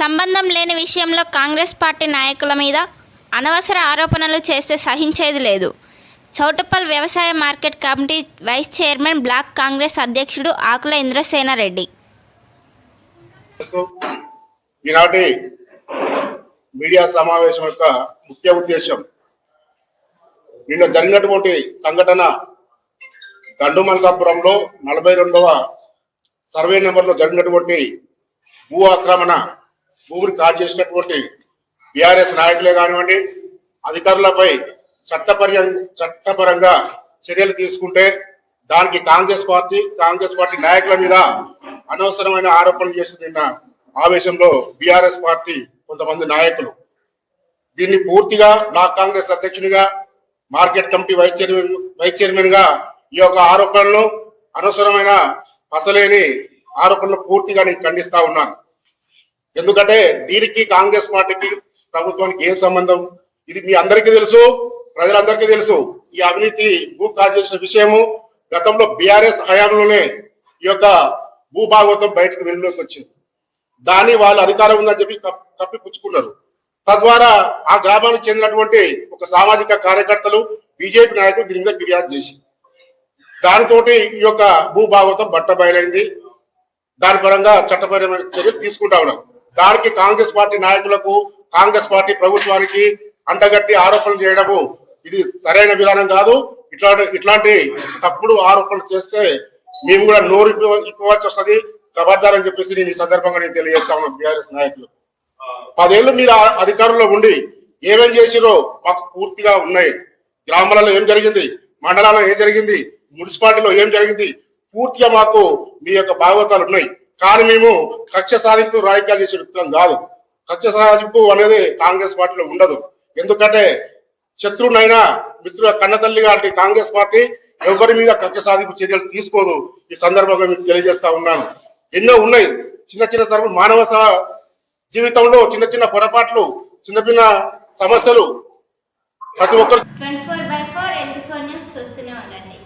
సంబంధం లేని విషయంలో కాంగ్రెస్ పార్టీ నాయకుల మీద అనవసర ఆరోపణలు చేస్తే సహించేది లేదు. చౌటుప్పల్ వ్యవసాయ market committee vice chairman block Congress అధ్యక్షుడు ఆకుల ఇంద్రసేనారెడ్డి. ఈనాటి మీడియా సమావేశం యొక్క ముఖ్య ఉద్దేశం నిన్న జరిగినటువంటి సంఘటన దండుమల్కాపురంలో నలభై రెండవ సర్వే నెంబర్లో జరిగినటువంటి భూ ఆక్రమణ భూమిని కాల్ చేసినటువంటి బీఆర్ఎస్ నాయకులే కానివ్వండి అధికారులపై చట్టపర్యం చట్టపరంగా చర్యలు తీసుకుంటే దానికి కాంగ్రెస్ పార్టీ కాంగ్రెస్ పార్టీ నాయకుల మీద అనవసరమైన ఆరోపణలు చేసి నిన్న ఆవేశంలో బీఆర్ఎస్ పార్టీ కొంతమంది నాయకులు. దీన్ని పూర్తిగా బ్లాక్ కాంగ్రెస్ అధ్యక్షునిగా market committee vice chairman vice చైర్మన్గా ఈ యొక్క ఆరోపణలు అనవసరమైన అసలేని ఆరోపణలు పూర్తిగా నేను ఖండిస్తా ఉన్నాను. ఎందుకంటే దీనికి కాంగ్రెస్ పార్టీకి ప్రభుత్వానికి ఏం సంబంధం? ఇది మీ అందరికీ తెలుసు ప్రజలందరికీ తెలుసు. ఈ అవినీతి భూ చేసిన విషయము గతంలో బీఆర్ఎస్ హయాంలోనే ఈ యొక్క భూభాగవతం బయటకు వెలుగులోకి వచ్చింది. దాన్ని వాళ్ళు అధికారం ఉందని చెప్పి తప్పి పుచ్చుకున్నారు తద్వారా ఆ గ్రామానికి చెందినటువంటి ఒక సామాజిక కార్యకర్తలు బీజేపీ నాయకులు దీని మీద ఫిర్యాదు చేసి దానితోటి ఈ యొక్క భూభాగవతం బట్ట బయలైంది. దాని పరంగా చట్టపరమైన చర్యలు తీసుకుంటా ఉన్నాం. దానికి కాంగ్రెస్ పార్టీ నాయకులకు కాంగ్రెస్ పార్టీ ప్రభుత్వానికి అంటగట్టి ఆరోపణలు చేయడము ఇది సరైన విధానం కాదు. ఇట్లాంటి ఇట్లాంటి తప్పుడు ఆరోపణలు చేస్తే మేము కూడా నోరు ఇవ్వవలసి వస్తుంది. ఖబర్దార్ అని చెప్పేసి నేను ఈ సందర్భంగా నేను తెలియజేస్తా ఉన్నాను బీఆర్ఎస్ నాయకులు. పదేళ్ళు మీరు అధికారంలో ఉండి ఏమేం చేసిరో మాకు పూర్తిగా ఉన్నాయి. గ్రామాలలో ఏం జరిగింది? మండలాల్లో ఏం జరిగింది? మున్సిపాలిటీలో ఏం జరిగింది? పూర్తిగా మాకు మీ యొక్క భాగవతాలు ఉన్నాయి. కానీ మేము కక్ష సాధింపు రాజకీయాలు చేసే వ్యక్తులం కాదు. కక్ష సాధింపు అనేది కాంగ్రెస్ పార్టీలో ఉండదు. ఎందుకంటే శత్రువునైనా మిత్రుల కన్నతల్లి గారి కాంగ్రెస్ పార్టీ ఎవరి మీద కక్ష సాధింపు చర్యలు తీసుకోదు. ఈ సందర్భంగా మీకు తెలియజేస్తా ఉన్నాను. ఎన్నో ఉన్నాయి. చిన్న చిన్న తరపు మానవ జీవితంలో చిన్న చిన్న పొరపాట్లు చిన్న చిన్న సమస్యలు ప్రతి ఒక్కరు చూస్తూనే ఉండండి.